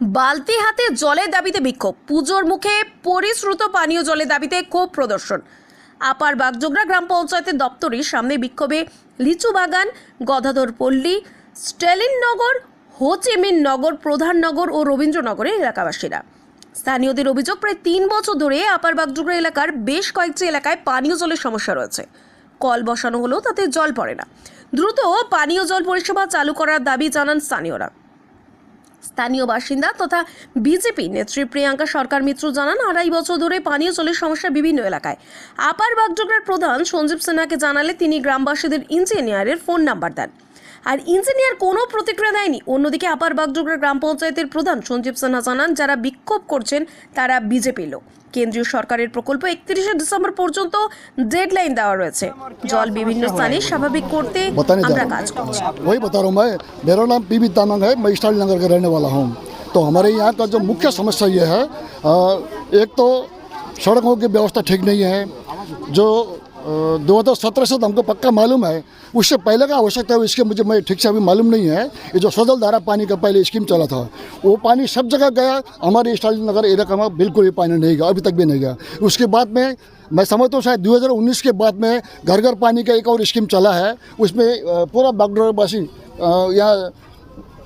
বালতি হাতে জলের দাবিতে বিক্ষোভ। পুজোর মুখে পরিশ্রুত পানীয় জলের দাবিতে ক্ষোভ প্রদর্শন। আপার বাগজোগরা গ্রাম পঞ্চায়েতের দপ্তরের সামনে বিক্ষোভে লিচু বাগান, গদাধর পল্লী স্টেলিননগর হোচিমিন নগর প্রধাননগর ও রবীন্দ্রনগরের এলাকাবাসীরা। স্থানীয়দের অভিযোগ, প্রায় তিন বছর ধরে আপার বাগডোগরা এলাকার বেশ কয়েকটি এলাকায় পানীয় জলের সমস্যা রয়েছে। কল বসানো হলেও তাতে জল পড়ে না। দ্রুত পানীয় জল পরিষেবা চালু করার দাবি জানান স্থানীয়রা। স্থানীয় বাসিন্দা তথা বিজেপি নেত্রী প্রিয়াঙ্কা সরকার মিত্র জানান, আড়াই বছর ধরে পানীয় জলের সমস্যা বিভিন্ন এলাকায়। আপার বাগডোগরার প্রধান সঞ্জীব সিনহাকে জানালে তিনি গ্রামবাসীদের ইঞ্জিনিয়ারের ফোন নাম্বার দেন। আর ইঞ্জিনিয়ার কোনো প্রতিক্রিয়া দেয়নি অন্যদিকে আপার বাগডোগরা গ্রাম পঞ্চায়েতের প্রধান সঞ্জীব সিনহা জানান যারা বিক্ষোভ করছেন তারা বিজেপি লোক কেন্দ্রীয় সরকারের প্রকল্প একত্রিশে ডিসেম্বর পর্যন্ত ডেডলাইন দেওয়া রয়েছে জল বিভিন্ন স্থানে স্বাভাবিক করতে बताने जा আমরা रहा কাজ করছি हूँ वही बता रहा हूँ मैं मेरा नाम पी बी तामंग है मैं स्टाइल नगर का रहने वाला हूँ तो हमारे यहाँ का जो मुख्य समस्या ये है अ, एक तो सड़कों की व्यवस्था ठीक नहीं है जो दो हज़ार सत्रह से तो हमको पक्का मालूम है। उससे पहले का आवश्यकता है इसके मुझे मैं ठीक से अभी मालूम नहीं है। ये जो सजल धारा पानी का पहले स्कीम चला था वो पानी सब जगह गया। हमारे स्टाइल नगर इलाका में बिल्कुल भी पानी नहीं गया अभी तक भी नहीं गया। उसके बाद में मैं समझता हूँ शायद 2019 के बाद में घर घर पानी का एक और स्कीम चला है। उसमें पूरा बागडोरबासी अ, यहाँ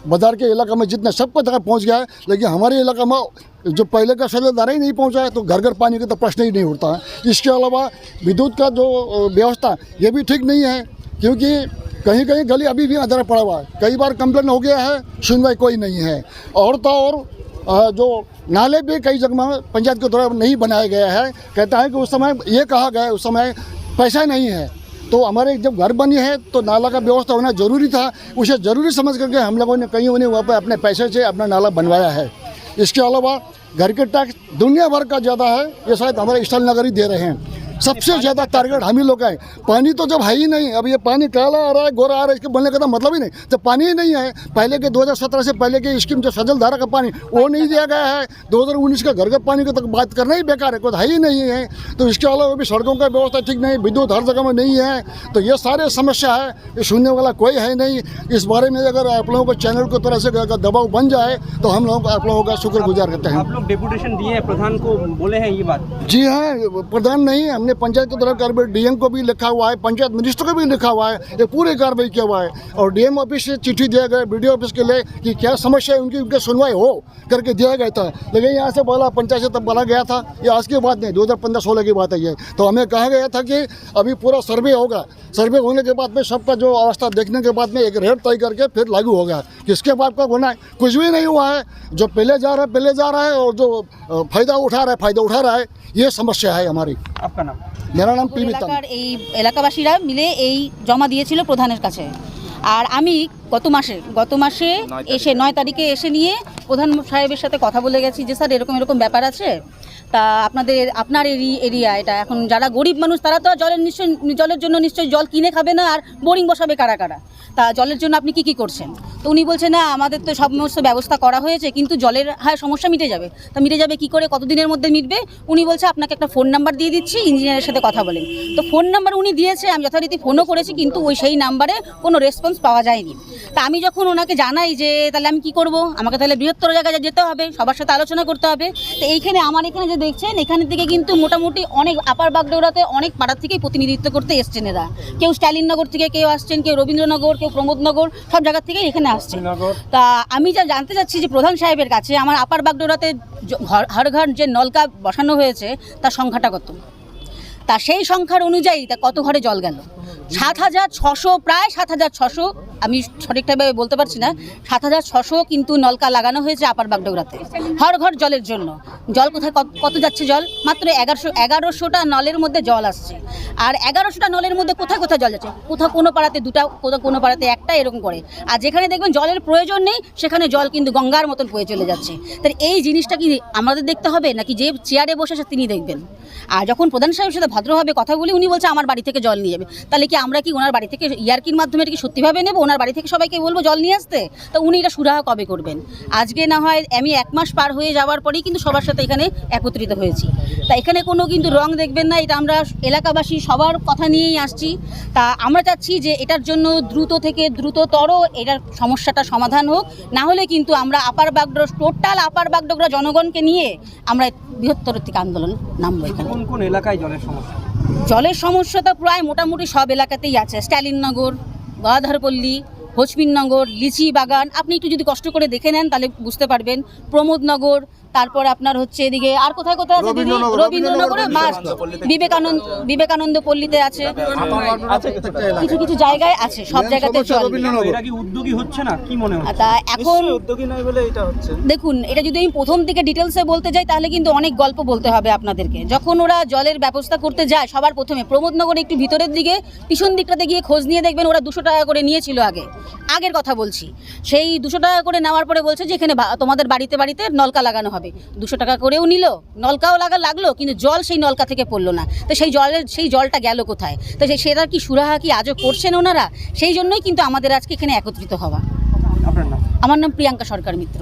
बाज़ार के इलाका में जितना सबको जगह पहुँच गया है, लेकिन हमारे इलाका में जो पहले का सलेदारा ही नहीं पहुँचा है तो घर घर पानी का तो प्रश्न ही नहीं उठता है। इसके अलावा विद्युत का जो व्यवस्था, ये भी ठीक नहीं है, क्योंकि कहीं कहीं गली अभी भी अंधेरा पड़ा हुआ है। कई बार कंप्लेन हो गया है, सुनवाई कोई नहीं है। और तो और जो नाले भी कई जगह में पंचायत के द्वारा नहीं बनाया गया है। कहता है कि उस समय ये कहा गया उस समय पैसा नहीं है। तो हमारे जब घर बनी है तो नाला का व्यवस्था होना ज़रूरी था। उसे ज़रूरी समझ करके हम लोगों ने कहीं उन्हें वहाँ पर अपने पैसे से अपना नाला बनवाया है। इसके अलावा घर के टैक्स दुनिया भर का ज़्यादा है, ये शायद हमारे स्थल नगर ही दे रहे हैं। सबसे ज़्यादा टारगेट हम ही लोग का है। पानी तो जब है ही नहीं अब ये पानी काला आ रहा है गोरा आ रहा है इसके बनने का तो मतलब ही नहीं। जब पानी ही नहीं है पहले के 2017 से पहले के स्कीम जो सजल धारा का पानी वो नहीं दिया गया है। 2019 का घर का पानी का तो बात करना ही बेकार है कोई है ही नहीं है। तो इसके अलावा भी सड़कों का व्यवस्था ठीक नहीं विद्युत हर जगह में नहीं है। तो ये सारे समस्या है ये सुनने वाला कोई है नहीं। इस बारे में अगर आप लोगों को चैनल को तरह से दबाव बन जाए तो हम लोग आप लोगों का शुक्रगुजार करते हैं। आप लोग डेपुटेशन दिए हैं प्रधान को बोले हैं ये बात? जी हाँ प्रधान नहीं हमने पंचायत की तरफ़ कार्रवाई, डीएम को भी लिखा हुआ है, पंचायत मिनिस्टर को भी लिखा हुआ है, ये पूरी कार्रवाई किया हुआ है। और डीएम ऑफ़िस से चिट्ठी दिया गया, बीडीओ ऑफ़िस के लिए कि क्या समस्या है, उनकी उनकी सुनवाई हो, करके दिया गया था। लेकिन यहाँ से बोला, पंचायत से तब बोला गया था, ये आज की बात नहीं, दो हज़ार पंद्रह सोलह की बात है ये। तो हमें कहा गया था कि अभी पूरा सर्वे होगा। सर्वे होने के बाद में सबका जो अवस्था देखने के बाद में एक रेट तय करके फिर लागू होगा। किसके बाद कब होना है, कुछ भी नहीं हुआ है। जो पहले जा रहा है, पहले जा रहा है, और जो फ़ायदा उठा रहा है, फ़ायदा उठा रहा है, ये समस्या है हमारी। आपका नाम? নাম নাম এই এলাকাবাসীরা মিলে এই জমা দিয়েছিল প্রধানের কাছে। আর আমি গত মাসে গত মাসে এসে নয় তারিখে এসে নিয়ে প্রধান সাহেবের সাথে কথা বলে গেছি যে স্যার এরকম এরকম ব্যাপার আছে? তা আপনাদের, আপনার এরি, এরিয়া এটা। এখন যারা গরিব মানুষ, তারা তো জলের নিশ্চয়, জলের জন্য নিশ্চয়ই জল কিনে খাবে না আর বোরিং বসাবে কারা কারা? তা জলের জন্য আপনি কি কি করছেন? তো উনি বলছে, না, আমাদের তো সমস্ত ব্যবস্থা করা হয়েছে, কিন্তু জলের হ্যাঁ সমস্যা মিটে যাবে। তা মিটে যাবে কি করে, কতদিনের মধ্যে মিটবে? উনি বলছে, আপনাকে একটা ফোন নাম্বার দিয়ে দিচ্ছি, ইঞ্জিনিয়ারের সাথে কথা বলেন। তো ফোন নাম্বার উনি দিয়েছে, আমি যথারীতি ফোনও করেছি, কিন্তু ওই সেই নাম্বারে কোনো রেসপন্স পাওয়া যায়নি। তা আমি যখন ওনাকে জানাই যে, তাহলে আমি কি করব? আমাকে তাহলে বৃহত্তর জায়গায় যেতে হবে, সবার সাথে আলোচনা করতে হবে। তো এইখানে আমার এখানে যে দেখছেন এখানে থেকে কিন্তু মোটামুটি অনেক আপার বাগডোরাতে অনেক পাড়ার থেকেই প্রতিনিধিত্ব করতে এসছেন এরা। কেউ স্টালিননগর থেকে কেউ আসছেন কেউ রবীন্দ্রনগর কেউ প্রমোদনগর সব জায়গা থেকেই এখানে আসছেন। তা আমি যা জানতে চাচ্ছি যে প্রধান সাহেবের কাছে আমার আপার বাগডোরাতে ঘর- হর ঘর যে নলকা বসানো হয়েছে তার সংখ্যাটা কত? তা সেই সংখ্যার অনুযায়ী তা কত ঘরে জল গেল? সাত হাজার ছশো প্রায় সাত হাজার ছশো আমি সঠিকভাবে বলতে পারছি না, সাত হাজার ছশো কিন্তু নলকা লাগানো হয়েছে আপার বাগডোগরাতে। হর ঘর জলের জন্য। জল কোথায়, কত- যাচ্ছে জল? মাত্র এগারোশো, এগারোশোটা নলের মধ্যে জল আসছে। আর এগারোশোটা নলের মধ্যে কোথায় কোথায় জল যাচ্ছে? কোথাও কোনো পাড়াতে দুটা, কোথাও কোনো পাড়াতে একটা এরকম করে। আর যেখানে দেখবেন জলের প্রয়োজন নেই, সেখানে জল কিন্তু গঙ্গার মতন বয়ে চলে যাচ্ছে। তাহলে এই জিনিসটা কি আমাদের দেখতে হবে, নাকি যে চেয়ারে বসে আছে তিনি দেখবেন? আর যখন প্রধান সাহেবের সাথে ভদ্রভাবে কথা বলি, উনি বলছে, আমার বাড়ি থেকে জল নিয়ে যাবে। তাহলে কি আমরা কি ওনার বাড়ি থেকে ইয়ারকির মাধ্যমে কি সত্যিভাবে নেব, ওনার বাড়ি থেকে সবাইকে বলব জল নিয়ে আসতে? তো উনি এটা সুরাহা কবে করবেন? আজকে না হয় আমি এক মাস পার হয়ে যাওয়ার পরেই কিন্তু সবার সাথে এখানে একত্রিত হয়েছি। তা এখানে কোনো কিন্তু রং দেখবেন না এটা আমরা এলাকাবাসী সবার কথা নিয়েই আসছি। তা আমরা চাচ্ছি যে এটার জন্য দ্রুত থেকে দ্রুততর এটার সমস্যাটা সমাধান হোক। না হলে কিন্তু আমরা আপার বাগডোর টোটাল আপার বাগডোগরা জনগণকে নিয়ে আমরা বৃহত্তর থেকে আন্দোলন নামবো এখানে। কোন কোন এলাকায় জলের সমস্যা? জলের সমস্যা তো প্রায় মোটামুটি সব এলাকাতেই আছে। স্ট্যালিননগর গদাধরপল্লী হোচমিননগর লিচি বাগান, আপনি একটু যদি কষ্ট করে দেখে নেন তাহলে বুঝতে পারবেন। প্রমোদনগর তারপর আপনার হচ্ছে এদিকে আর কোথায় কোথায় আছে দিদি? রবীন্দ্রনগরে। মাস্ট। বিবেকানন্দ বিবেকানন্দ পল্লীতে আছে। কিছু কিছু জায়গায় আছে সব জায়গাতে জল নেই। এরা কি উদ্যোগী হচ্ছে না? কি মনে হচ্ছে? তা এখন উদ্যোগী নয় বলে এটা হচ্ছে। দেখুন এটা যদি আমি প্রথম থেকে ডিটেলসে বলতে যাই তাহলে কিন্তু অনেক গল্প বলতে হবে আপনাদেরকে। যখন ওরা জলের ব্যবস্থা করতে যায় সবার প্রথমে প্রমোদনগর একটু ভিতরের দিকে পিছন দিকটাতে গিয়ে খোঁজ নিয়ে দেখবেন ওরা দুশো টাকা করে নিয়েছিল আগে। আগের কথা বলছি। সেই দুশো টাকা করে নেওয়ার পরে বলছে যে এখানে তোমাদের বাড়িতে বাড়িতে নলকা লাগানো হবে। দুশো টাকা করেও নিল নলকাও লাগা লাগল কিন্তু জল সেই নলকা থেকে পড়ল না। তো সেই জলের সেই জলটা গেল কোথায়? তো সেই সেটার কি সুরাহা কি আজও করছেন ওনারা? সেই জন্যই কিন্তু আমাদের আজকে এখানে একত্রিত হওয়া। আমার নাম প্রিয়াঙ্কা সরকার মিত্র।